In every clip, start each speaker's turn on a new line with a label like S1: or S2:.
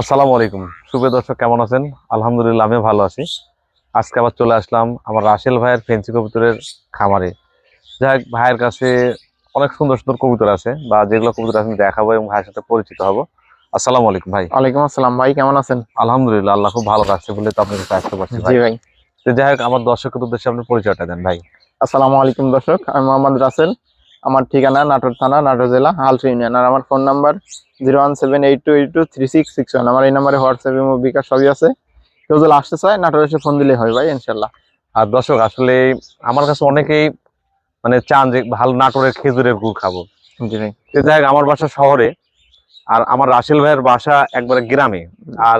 S1: আসসালামু আলাইকুম। শুভ দর্শক কেমন আছেন? আলহামদুলিল্লাহ আমি ভালো আছি। আজকে আবার চলে আসলাম আমার রাসেল ভাইয়ের ফেন্সি কবুতরের খামারে। যাই হোক, ভাইয়ের কাছে অনেক সুন্দর সুন্দর কবুতর আছে বা যেগুলো কবুতর আমি দেখাবো এবং ভাইয়ের সাথে পরিচিত হব। আসসালামু আলাইকুম ভাই।
S2: ওয়ালাইকুম আসসালাম ভাই কেমন আছেন?
S1: আলহামদুলিল্লাহ আল্লাহ খুব ভালো রাখছে বলে তো আপনার কাছে আসতে পারছি ভাই
S2: ভাই।
S1: তো যাই হোক আমার দর্শকের উদ্দেশ্যে আপনি পরিচয়টা দেন ভাই।
S2: আসসালামু আলাইকুম দর্শক আমি মোহাম্মদ রাসেল। আমার ঠিকানা নাটোর থানা নাটোর জেলা হালসা ইউনিয়ন। আর আমার phone number zero one seven eight two eight two three six six one. আমার এই নাম্বারে হোয়াটসঅ্যাপ এবং বিকাশ সবই আছে। কেউ যদি আসতে চায় নাটোর এসে ফোন দিলে হয় ভাই ইনশাল্লাহ।
S1: আর দর্শক আসলে আমার কাছে অনেকেই মানে চান যে ভালো নাটোরের খেজুরের গুড় খাব।
S2: জি ভাই।
S1: যাই আমার বাসা শহরে আর আমার রাসেল ভাইয়ের বাসা একবারে গ্রামে। আর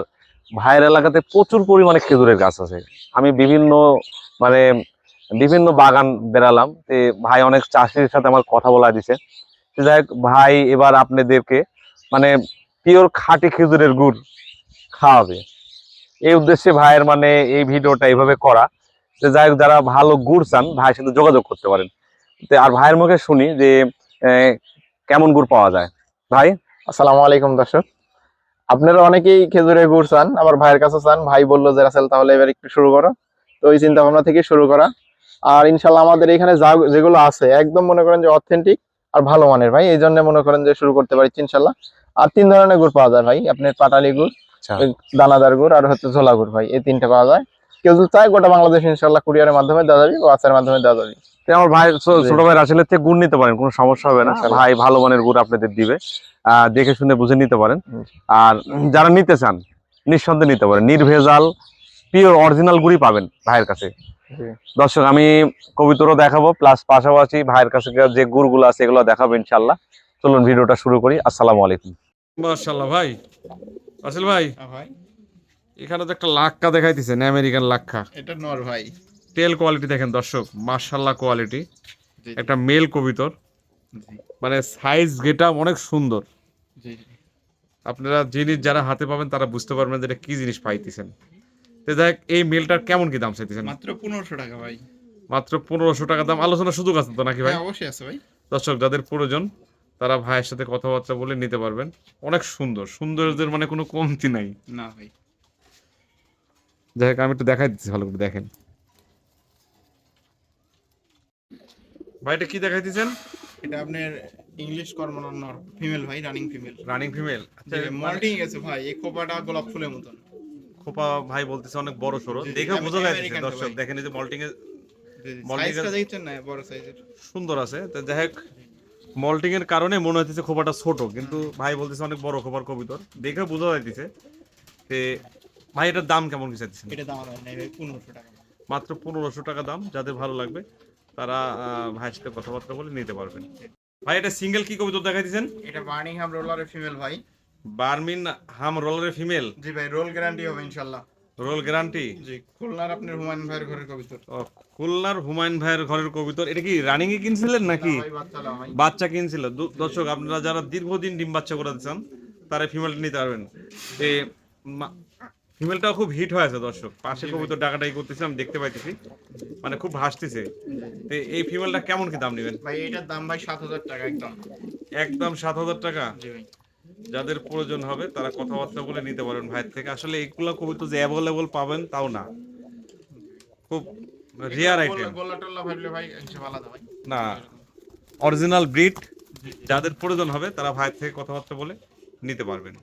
S1: ভাইয়ের এলাকাতে প্রচুর পরিমাণে খেজুরের গাছ আছে। আমি বিভিন্ন মানে বিভিন্ন বাগান বেড়ালাম। তো ভাই অনেক চাষির সাথে আমার কথা বলা দিছে। যাই হোক, ভাই এবার আপনাদেরকে মানে পিওর খাঁটি খেজুরের গুড় খাওয়াবে। এই উদ্দেশ্যে ভাইয়ের মানে এই ভিডিওটা এইভাবে করা যে যাই যারা ভালো গুড় চান, ভাইয়ের সাথে যোগাযোগ করতে পারেন। আর ভাইয়ের মুখে শুনি যে কেমন গুড় পাওয়া যায়। ভাই?
S2: আসসালামু আলাইকুম দর্শক। আপনারা অনেকেই খেজুরের গুড় চান, আবার ভাইয়ের কাছে চান। ভাই বলল যে, রাসেল, তাহলে এবার একটু শুরু করো। তো ওই চিন্তা ভাবনা থেকে শুরু করা। আর ইনশাল্লাহ আমাদের এখানে যা যেগুলো আছে, একদম মনে করেন যে অথেন্টিক আর ভালো মানের ভাই এই জন্য মনে করেন যে শুরু করতে পারছি ইনশাল্লাহ। আর তিন ধরনের গুড় পাওয়া যায় ভাই আপনার পাটালি গুড়
S1: আচ্ছা।
S2: দানাদার গুড় আর হচ্ছে ঝোলা গুড় ভাই এই তিনটা পাওয়া যায়। কেউ যদি চায় গোটা বাংলাদেশ ইনশাল্লাহ কুরিয়ারের মাধ্যমে দেওয়া যাবে ওয়াচের মাধ্যমে দেওয়া যাবে।
S1: আমার ভাই ছোট ভাই রাসেলের থেকে গুড় নিতে পারেন কোনো সমস্যা হবে না। ভাই ভালো মানের গুড় আপনাদের দিবে। আহ, দেখে শুনে বুঝে নিতে পারেন। আর যারা নিতে চান নিঃসন্দেহে নিতে পারেন। নির্ভেজাল পিওর অরিজিনাল গুড়ই পাবেন ভাইয়ের কাছে। দর্শক আমি কবিতরও দেখাবো প্লাস পাশাপাশি ভাইয়ের কাছে যে গুড়গুলো আছে এগুলো দেখাবো ইনশাল্লাহ চলুন ভিডিওটা শুরু করি আসসালামু আলাইকুম।
S3: মার্শাল্লাহ ভাই। আসল ভাই
S2: ভাই।
S3: এখানে তো একটা লাক্কা দেখাইতেছেন আমেরিকান লাক্কা।
S2: এটা নর ভাই।
S3: তেল কোয়ালিটি দেখেন দর্শক মার্শাল্লাহ কোয়ালিটি একটা মেল কবিতর। মানে সাইজ গেটা অনেক সুন্দর।
S2: জি।
S3: আপনারা জিনিস যারা হাতে পাবেন তারা বুঝতে পারবেন যে এটা কি জিনিস পাইতেছেন। তো দেখ এই মেলটার কেমন কি দাম চাইতেছেন?
S4: মাত্র পনেরোশো টাকা ভাই।
S3: মাত্র পনেরোশো টাকা দাম। আলোচনা সুযোগ আছে তো নাকি ভাই?
S4: হ্যাঁ অবশ্যই আছে ভাই।
S3: দর্শক যাদের প্রয়োজন তারা ভাইয়ের সাথে কথাবার্তা বলে নিতে পারবেন। অনেক সুন্দর। সুন্দরদের মানে কোনো কমতি নাই।
S4: না ভাই।
S3: যাই হোক আমি একটু দেখাই দিচ্ছি ভালো করে দেখেন। ভাই এটা কি দেখাই দিচ্ছেন
S4: এটা আপনার ইংলিশ কর্মনার নর ফিমেল ভাই রানিং ফিমেল
S3: রানিং ফিমেল আচ্ছা
S4: মল্টিং গেছে ভাই এই খোপাটা গোলাপ ফুলের মতন।
S3: খোপা ভাই বলতেছে অনেক বড়
S4: জি,
S3: দেখে বোঝা যাচ্ছে দর্শক দেখেন এই যে মল্টিং এর-
S4: দেখছেন না? বড় সাইজের
S3: সুন্দর আছে। তো যাই হোক মল্টিং এর কারণে মনে হচ্ছে খোপাটা ছোট কিন্তু ভাই বলতেছে অনেক বড় খোপার কবিতর। দেখে বোঝা যাইতেছে তে ভাই এটার দাম কেমন কি চাইতেছেন?
S4: এটা দাম নাই ভাই পনেরোশো টাকা
S3: মাত্র পনেরোশো টাকা দাম যাদের ভালো লাগবে তারা ভাইয়ের সাথে কথাবার্তা বলে নিতে পারবেন। ভাই এটা সিঙ্গেল কি কবিতর দেখাইতেছেন?
S4: এটা বার্নিং হাম রোলারের ফিমেল ভাই।
S3: বার্মিন হাম রোলারের ফিমেল?
S4: জি ভাই রোল গ্যারান্টি হবে ইনশাল্লাহ।
S3: Role guarantee?
S4: জি খুলনার আপনার হুমায়ুন ভাইয়ের ঘরের কবিতর।
S3: খুলনার হুমায়ুন ভাইয়ের ঘরের কবিতর। এটা কি রানিং এ কিনছিলেন নাকি?
S4: বাচ্চা
S3: কিনছিল দর্শক আপনারা যারা দীর্ঘদিন ডিম বাচ্চা করে চান তারা ফিমেলটা নিতে পারবেন। এ ফিমেলটাও খুব হিট হয়েছে দর্শক। পাশে কবিতর ডাকাটাই করতেছে আমি দেখতে পাইতেছি। মানে খুব হাসতেছে। তো এই ফিমেলটা কেমন কি দাম নেবেন?
S4: ভাই এটার দাম ভাই সাত হাজার টাকা একদম।
S3: একদম সাত হাজার টাকা?
S4: জি ভাই।
S3: যাদের প্রয়োজন হবে তারা কথাবার্তা বলে নিতে পারেন ভাইয়ের থেকে। আসলে এগুলো এইগুলো কবিতর যে অ্যাভেলেবল পাবেন তাও না। খুব রেয়ার আইটেম না অরিজিনাল ব্রিড যাদের প্রয়োজন হবে তারা ভাইয়ের থেকে কথাবার্তা বলে নিতে পারবেন।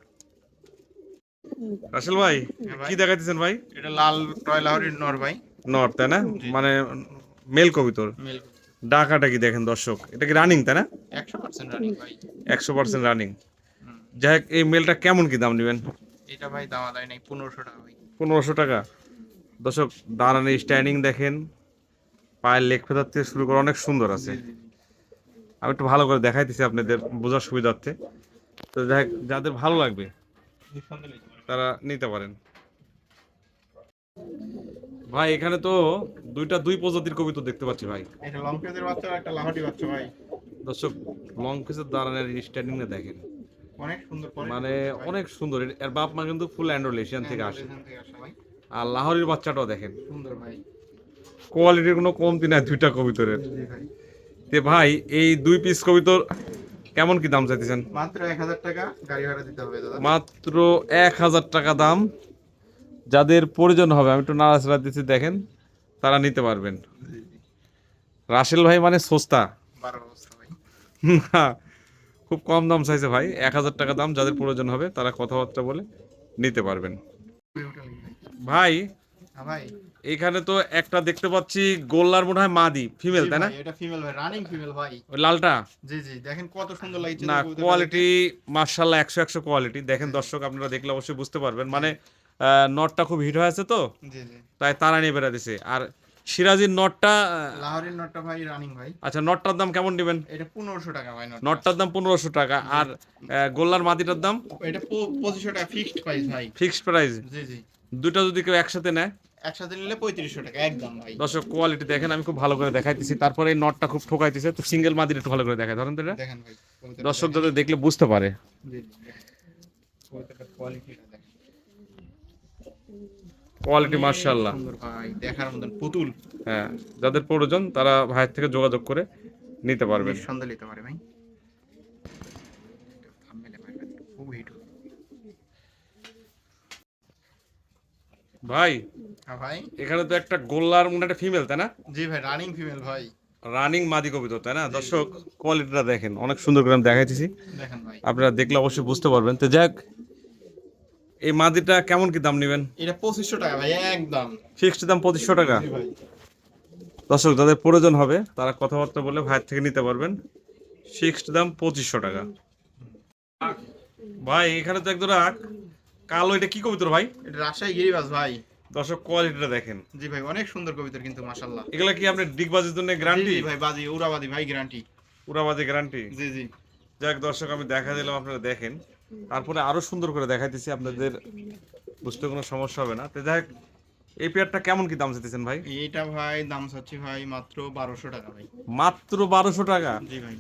S3: রাসেল ভাই
S4: হ্যাঁ।
S3: কি দেখাইতেছেন ভাই?
S4: এটা লাল টয় লাহরির নর ভাই।
S3: নর্থ তাই না? মানে মেল কবিতর।
S4: মেল
S3: ডাকাটা কি দেখেন দর্শক? এটা কি রানিং তাই না?
S4: একশো পার্সেন্ট রানিং ভাই।
S3: একশো পার্সেন্ট রানিং। যাই হোক এই মেলটা কেমন কি দাম নেবেন?
S4: এটা ভাই দাম দেয় নাই পনেরোশো টাকা ভাই।
S3: পনেরোশো টাকা। দর্শক দাঁড়ানো স্ট্যান্ডিং দেখেন। পায়ের লেগ ফেদার থেকে শুরু করে অনেক সুন্দর আছে। আমি একটু ভালো করে দেখাইতেছি আপনাদের বোঝার সুবিধার্থে। তো যাই হোক, যাদের ভালো লাগবে তারা নিতে পারেন। ভাই এখানে তো দুইটা দুই প্রজাতির কবিতর দেখতে পাচ্ছি ভাই।
S4: এটা লং পেজের বাচ্চা একটা লাহটি বাচ্চা ভাই।
S3: দর্শক লং পিসের দাঁড়ানোর স্ট্যান্ডিং দেখেন।
S4: অনেক সুন্দর
S3: মানে অনেক সুন্দর। এর- বাপ মা কিন্তু ফুল অ্যান্ড্রয়েড এশিয়ান থেকে আসে। আর লাহোরের বাচ্চাটাও দেখেন।
S4: সুন্দর ভাই।
S3: কোয়ালিটির কোনো কমতি নাই দুইটা কবিতরের। তে ভাই এই দুই পিস কবিতর কেমন কি দাম চাইতেছেন?
S4: মাত্র এক হাজার টাকা গাড়ি ভাড়া দিতে হবে দাদা।
S3: মাত্র এক হাজার টাকা দাম। যাদের প্রয়োজন হবে আমি একটু নাড়াচাড়া দিচ্ছি দেখেন তারা নিতে পারবেন। রাসেল ভাই মানে সস্তা।
S4: বারো ভাই।
S3: খুব কম দাম চাইছে ভাই এক হাজার টাকা দাম যাদের প্রয়োজন হবে তারা কথাবার্তা বলে নিতে পারবেন। ভাই
S4: হ্যাঁ ভাই।
S3: এখানে তো একটা দেখতে পাচ্ছি গোল্লার মনে হয় মাদি ফিমেল তাই না?
S4: এটা ফিমেল ভাই রানিং ফিমেল ভাই।
S3: লালটা?
S4: জি জি দেখেন কত সুন্দর লাগছে।
S3: না কোয়ালিটি মার্শাল্লাহ একশো একশো কোয়ালিটি দেখেন দর্শক আপনারা দেখলে অবশ্যই বুঝতে পারবেন। মানে নটটা খুব হিট হয়ে আছে তো?
S4: জি জি।
S3: তাই তারা নিয়ে বেড়া দিছে। আর সিরাজির নটটা
S4: লাহোরের নটটা ভাই রানিং ভাই।
S3: আচ্ছা নটটার দাম কেমন নেবেন?
S4: এটা পনেরোশো টাকা ভাই নট
S3: নটটার দাম পনেরোশো টাকা। আর গোল্লার মাদিটার দাম?
S4: এটা পো- পঁচিশশো টাকা ফিক্সড প্রাইস ভাই।
S3: ফিক্সড প্রাইস
S4: জি জি।
S3: দুটো যদি কেউ একসাথে নেয়?
S4: একসাথে নিলে পঁয়ত্রিশশো টাকা একদম ভাই।
S3: দর্শক কোয়ালিটি দেখেন আমি খুব ভালো করে দেখাইতেছি। তারপরে এই নটটা খুব ঠকাইতেছে তো সিঙ্গেল মাদির একটু ভালো করে দেখায় ধরেন তো এটা।
S4: দেখেন ভাই
S3: দর্শক। যাতে দেখলে বুঝতে পারে।
S4: কোয়ালিটিটা দেখেন।
S3: কোয়ালিটি মার্শাল্লাহ
S4: ভাই দেখার মতন পুতুল।
S3: হ্যাঁ যাদের প্রয়োজন তারা ভাইয়ের থেকে যোগাযোগ করে নিতে পারবেন।
S4: নিঃসন্দেহে নিতে পারে ভাই।
S3: ভাই,
S4: হ্যাঁ ভাই।
S3: এখানে তো একটা গোল্লার মনে একটা ফিমেল তাই না?
S4: জি ভাই রানিং ফিমেল ভাই।
S3: রানিং মাদি কবিতা তাই না? দর্শক কোয়ালিটিটা দেখেন অনেক সুন্দর করে আমি দেখাইতেছি।
S4: দেখেন ভাই।
S3: আপনারা দেখলে অবশ্যই বুঝতে পারবেন। তো যাক এই মাদিটা কেমন কি দাম নেবেন?
S4: এটা পঁচিশশো টাকা ভাই একদম।
S3: ফিক্সড দাম পঁচিশশো টাকা?
S4: ভাই।
S3: দর্শক যাদের প্রয়োজন হবে তারা কথাবার্তা বলে ভাইয়ের থেকে নিতে পারবেন। ফিক্সড দাম পঁচিশশো টাকা। ভাই এখানে তো একদম কালো এটা কি কবিতর ভাই?
S4: এটা রাজশাহী গিরিবাস ভাই।
S3: দর্শক কোয়ালিটিটা দেখেন।
S4: জি ভাই অনেক সুন্দর কবিতর কিন্তু মাশাল্লাহ
S3: এগুলা কি আপনি ডিগবাজির জন্য গ্যারান্টি
S4: ভাই বাজি উড়াবাদি ভাই গ্যারান্টি
S3: পুরাবাজি গ্যারান্টি
S4: জি জি।
S3: যাক দর্শক আমি দেখা দিলাম আপনারা দেখেন। তারপরে আরও সুন্দর করে দেখাইতেছি আপনাদের বুঝতে কোনো সমস্যা হবে না। তো যাক এই পেয়ারটা কেমন কি দাম চাইতেছেন ভাই?
S4: এইটা ভাই দাম চাচ্ছি ভাই মাত্র বারোশো টাকা ভাই।
S3: মাত্র বারোশো টাকা?
S4: জি ভাই।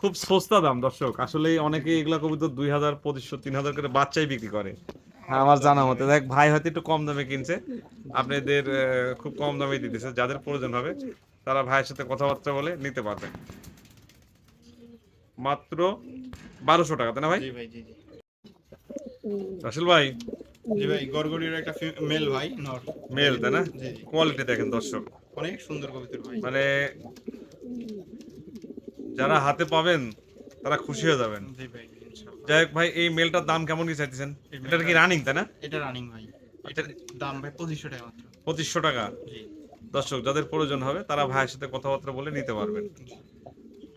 S3: খুব সস্তা দাম দর্শক। আসলে অনেকে এগুলা কবুতর দুই হাজার পঁচিশশো তিন হাজার করে বাচ্চাই বিক্রি করে। হ্যাঁ, আমার জানা মতে। দেখ ভাই হয়তো একটু কম দামে কিনছে। আপনাদের খুব কম দামে দিতেছে। যাদের প্রয়োজন হবে তারা ভাইয়ের সাথে কথাবার্তা বলে নিতে পারবে। মাত্র বারোশো টাকা তাই না ভাই? রাসেল ভাই?
S4: জি ভাই গড়গড়ির একটা মেল ভাই নর।
S3: মেল তাই না? কোয়ালিটি দেখেন দর্শক।
S4: অনেক সুন্দর কবিতর ভাই।
S3: মানে যারা হাতে পাবেন তারা খুশি হয়ে যাবেন।
S4: জি ভাই
S3: যাই হোক ভাই এই মেলটার দাম কেমন কি চাইতেছেন? এটা কি রানিং তাই না?
S4: এটা রানিং ভাই। এটার দাম ভাই পঁচিশশো টাকা মাত্র।
S3: পঁচিশশো টাকা। দর্শক যাদের প্রয়োজন হবে তারা ভাইয়ের সাথে কথাবার্তা বলে নিতে পারবেন।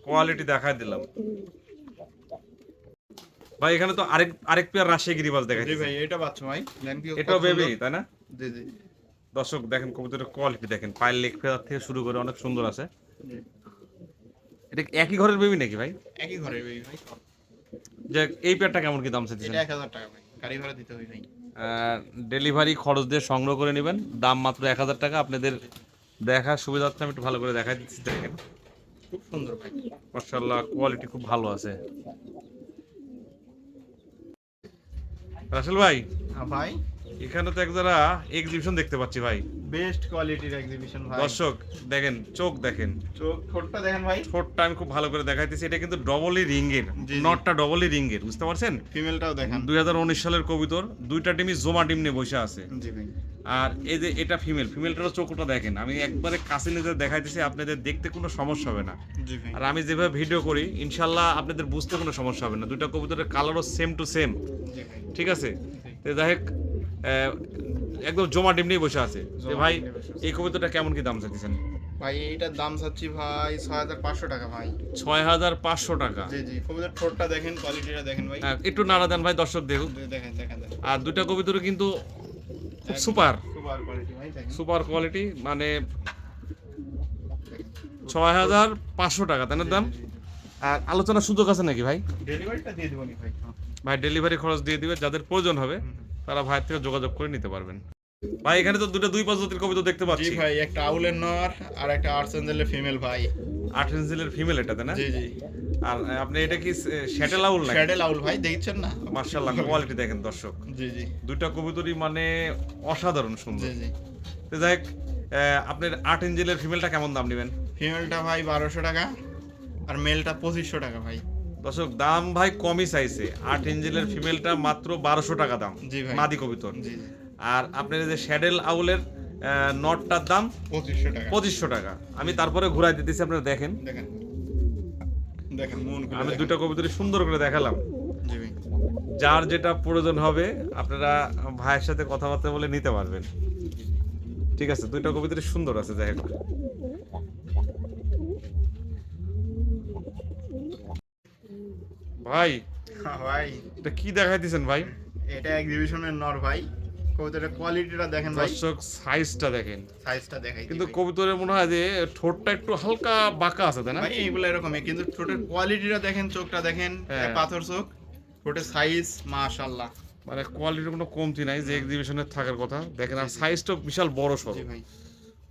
S3: কোয়ালিটি দেখায় দিলাম। ভাই এখানে তো আরেক আরেক পেয়ার রাজশাহী গিরিবাজ দেখাই
S4: ভাই এটা বাচ্চা ভাই।
S3: এটাও বেবি তাই না?
S4: জি জি।
S3: দর্শক দেখেন কবুতরের কোয়ালিটি দেখেন। পায়ের লেগ ফেদার থেকে শুরু করে অনেক সুন্দর আছে। এটা একই ঘরের বেবি নাকি ভাই?
S4: একই ঘরের বেবি ভাই।
S3: যে এই পেয়ারটা কেমন কি দাম চাইছেন
S4: এটা এক হাজার টাকা ভাই। গাড়ি ভাড়া দিতে হবে ভাই।
S3: ডেলিভারি খরচ দিয়ে সংগ্রহ করে নেবেন। দাম মাত্র এক হাজার টাকা। আপনাদের দেখার সুবিধার্থে আমি একটু ভালো করে দেখাই দিচ্ছি দেখেন।
S4: খুব সুন্দর ভাই
S3: মার্শাল্লাহ কোয়ালিটি খুব ভালো আছে। রাসেল ভাই?
S4: হ্যাঁ ভাই?
S3: এখানে তো এক যারা এক্সিবিশন দেখতে পাচ্ছি ভাই।
S4: বেস্ট কোয়ালিটির এক্সিবিশন ভাই।
S3: দর্শক দেখেন চোখ দেখেন।
S4: চোখ ঠোঁটটা দেখেন ভাই।
S3: ঠোঁটটা আমি খুব ভালো করে দেখাইতেছি। এটা কিন্তু ডবলই
S4: জি, জি।
S3: নটটা ডবলই রিঙ্গের বুঝতে পারছেন?
S4: ফিমেলটাও দেখেন।
S3: দুই হাজার উনিশ সালের কবিতর দুইটা টিমই জোমা টিম নিয়ে বসে আছে।
S4: জি ভাই।
S3: আর এই যে এটা ফিমেল ফিমেলটারও চোখটা দেখেন। আমি একবারে কাছে নিতে দেখাইতেছি আপনাদের দেখতে কোনো সমস্যা হবে না।
S4: জি ভাই।
S3: আর আমি যেভাবে ভিডিও করি ইনশাল্লাহ আপনাদের বুঝতে কোনো সমস্যা হবে না। দুইটা কবুতরের কালারও সেম টু সেম ঠিক আছে? তো যাই হোক একদম জমা ডিম নিয়ে বসে আছে। ভাই। এই কবুতরটা কেমন কি দাম চাইতেছেন?
S4: ভাই এইটার দাম চাচ্ছি ভাই ছয় হাজার পাঁচশো টাকা ভাই।
S3: ছয় হাজার পাঁচশো টাকা।
S4: জি জি কবিতার ঠোঁটটা দেখেন কোয়ালিটিটা দেখেন ভাই।
S3: হ্যাঁ, একটু নাড়া দেন ভাই দর্শক
S4: দেখেন দেখেন দেখেন।
S3: আর দুইটা কবিতরও কিন্তু খুব সুপার।
S4: সুপার কোয়ালিটি ভাই
S3: সুপার কোয়ালিটি মানে ছয় হাজার পাঁচশো টাকা তাই না দাম? আর আলোচনার সুযোগ আছে নাকি ভাই?
S4: ডেলিভারিটা দিয়ে দেবো ভাই।
S3: ভাই ডেলিভারি খরচ দিয়ে দিবে যাদের প্রয়োজন হবে। তারা ভাইয়ের থেকে যোগাযোগ করে নিতে পারবেন। ভাই এখানে তো দুটো দুই প্রজাতির কবিতা দেখতে
S4: জি
S3: পাচ্ছি।
S4: ভাই একটা আউলের নর আর একটা আর্সেঞ্জেলের ফিমেল ভাই।
S3: আট ইঞ্চিলের ফিমেল এটাতে না?
S4: জি জি।
S3: আর আপনি এটা কি শ্যাটেল আউল নাকি?
S4: শ্যাডেল আউল ভাই দেখছেন না?
S3: মার্শাল্লাহ কোয়ালিটি দেখেন দর্শক।
S4: জি জি।
S3: দুইটা কবুতরই মানে অসাধারণ সুন্দর।
S4: জি জি।
S3: তো যাই আহ, আপনার আট ইঞ্চিলের ফিমেলটা কেমন দাম নেবেন?
S4: ফিমেলটা ভাই বারোশো টাকা আর মেলটা পঁচিশশো টাকা ভাই।
S3: দর্শক দাম ভাই কমই চাইছে। আট ইঞ্জিনের ফিমেলটা মাত্র বারোশো টাকা দাম। মাদি কবিতর। আর আপনার যে শ্যাডেল আউলের নটটার দাম
S4: পঁচিশশো টাকা।
S3: পঁচিশশো টাকা। আমি তারপরে ঘুরাই দিতেছি আপনারা দেখেন।
S4: দেখেন। দেখেন
S3: আমি
S4: দেখেন।
S3: দুইটা কবিতরই সুন্দর করে দেখালাম। যার যেটা প্রয়োজন হবে আপনারা ভাইয়ের সাথে কথাবার্তা বলে নিতে পারবেন। ঠিক আছে দুইটা কবিতরই সুন্দর আছে হোক। ভাই।
S4: হ্যাঁ ভাই।
S3: এটা কি দেখাই দিছেন ভাই?
S4: এটা এক্সিবিশনের নর ভাই। কবুতরের কোয়ালিটিটা দেখেন ভাই।
S3: দর্শক সাইজটা দেখেন।
S4: সাইজটা দেখাই
S3: কিন্তু কবুতরের মনে হয় যে ঠোঁটটা একটু হালকা বাঁকা আছে তাই না?
S4: ভাই এইগুলো এরকমই। কিন্তু ঠোঁটের কোয়ালিটিটা দেখেন চোখটা দেখেন
S3: হ্যাঁ।
S4: পাথর চোখ। ঠোঁটের সাইজ মাশাআল্লাহ।
S3: মানে কোয়ালিটির কোনো কমতি নাই যে এক্সিবিশনে থাকার কথা। দেখেন আর সাইজটা বিশাল বড়
S4: জি ভাই।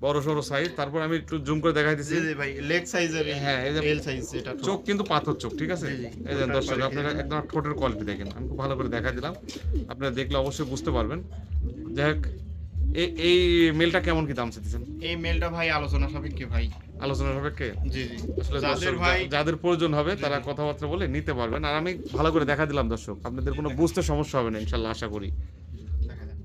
S3: বড় সড়ো সাইজ তারপর আমি একটু জুম করে দেখাই দিচ্ছি
S4: ভাই লেগ সাইজের
S3: হ্যাঁ, এই যে
S4: এল সাইজ এটা
S3: চোখ কিন্তু পাথর চোখ ঠিক আছে। এই যে দর্শক আপনারা একদম ঠোঁটের কোয়ালিটি দেখেন আমি খুব ভালো করে দেখা দিলাম। আপনারা দেখলে অবশ্যই বুঝতে পারবেন। যাই হোক এই মেলটা কেমন কি দাম চাইতেছেন?
S4: এই মেলটা ভাই আলোচনা সাপেক্ষে ভাই।
S3: আলোচনা সাপেক্ষে?
S4: জি জি।
S3: আসলে
S4: যাদের ভাই
S3: যাদের প্রয়োজন হবে তারা কথাবার্তা বলে নিতে পারবেন। আর আমি ভালো করে দেখা দিলাম দর্শক আপনাদের কোনো বুঝতে সমস্যা হবে না ইনশাল্লাহ আশা করি
S4: দেখা যাক।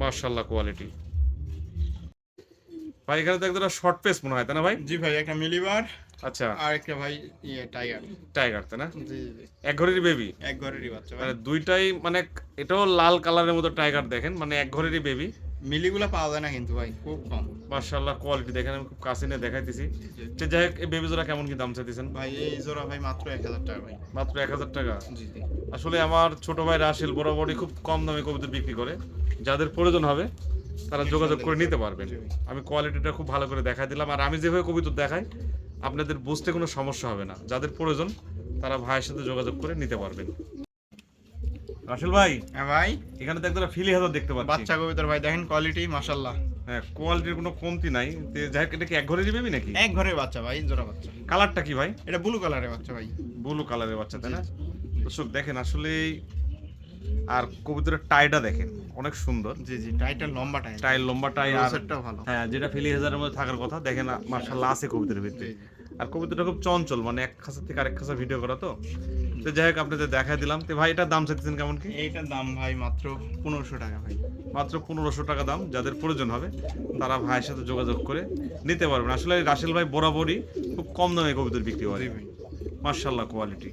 S3: মার্শাল্লাহ কোয়ালিটি ভাই এখানে তো একদম শর্ট পেস মনে হয় তাই না ভাই?
S4: জি ভাই একটা মিলিবার
S3: আচ্ছা।
S4: আর একটা ভাই ইয়ে টাইগার
S3: টাইগার তাই না?
S4: জি জি।
S3: এক ঘরেরই বেবি
S4: এক ঘরেরই বাচ্চা
S3: মানে দুইটাই মানে এটাও লাল কালারের মতো টাইগার দেখেন মানে এক ঘরেরই বেবি
S4: মিলিগুলো পাওয়া যায় না কিন্তু ভাই খুব কম।
S3: মার্শাল্লাহ কোয়ালিটি দেখেন আমি খুব কাছে নিয়ে দেখাইতেছি। তো যাই হোক এই বেবি জোড়া কেমন কি দাম চাইতেছেন?
S4: ভাই এই জোড়া ভাই মাত্র এক হাজার টাকা ভাই।
S3: মাত্র এক হাজার টাকা?
S4: জি জি।
S3: আসলে আমার ছোট ভাই রাশেল বরাবরই খুব কম দামে কবিতা বিক্রি করে। যাদের প্রয়োজন হবে তারা যোগাযোগ করে নিতে পারবেন। আমি কোয়ালিটিটা খুব ভালো করে দেখাই দিলাম। আর আমি যেভাবে কবিতা দেখাই আপনাদের বুঝতে কোনো সমস্যা হবে না। যাদের প্রয়োজন তারা ভাইয়ের সাথে যোগাযোগ করে নিতে পারবেন। রাশেল ভাই
S4: হ্যাঁ ভাই।
S3: এখানে তো একটা ফিলি হাজার দেখতে পাচ্ছি।
S4: বাচ্চা কবিতার ভাই দেখেন কোয়ালিটি মাশাল্লাহ
S3: হ্যাঁ কোয়ালিটির কোনো কমতি নাই। তো যাই হোক এটা কি এক ঘরেরই বেবি নাকি?
S4: এক ঘরের বাচ্চা ভাই জোড়া বাচ্চা।
S3: কালারটা কি ভাই?
S4: এটা ব্লু কালারের বাচ্চা ভাই।
S3: ব্লু কালারের বাচ্চা তাই না? দর্শক দেখেন আসলে আর কবুতরের টাইটা দেখেন অনেক সুন্দর।
S4: জি জি টাইটাল লম্বা টাই
S3: টাইল লম্বা টাই আর
S4: ভালো।
S3: হ্যাঁ যেটা ফিলি হাজারের মধ্যে থাকার কথা দেখেন মার্শাল্লাহ আছে কবুতরের ভিতরে। আর কবুতরটা খুব চঞ্চল মানে এক খাঁচা থেকে আরেক খাঁচা ভিডিও করা তো। তো যাই হোক আপনাদের দেখাই দিলাম। তো ভাই এটার দাম চাইতেছেন কেমন কি?
S4: এইটার দাম ভাই মাত্র পনেরোশো টাকা ভাই।
S3: মাত্র পনেরোশো টাকা দাম যাদের প্রয়োজন হবে তারা ভাইয়ের সাথে যোগাযোগ করে নিতে পারবেন। আসলে রাসেল ভাই বরাবরই খুব কম দামে কবিতর বিক্রি করে মার্শাল্লাহ কোয়ালিটি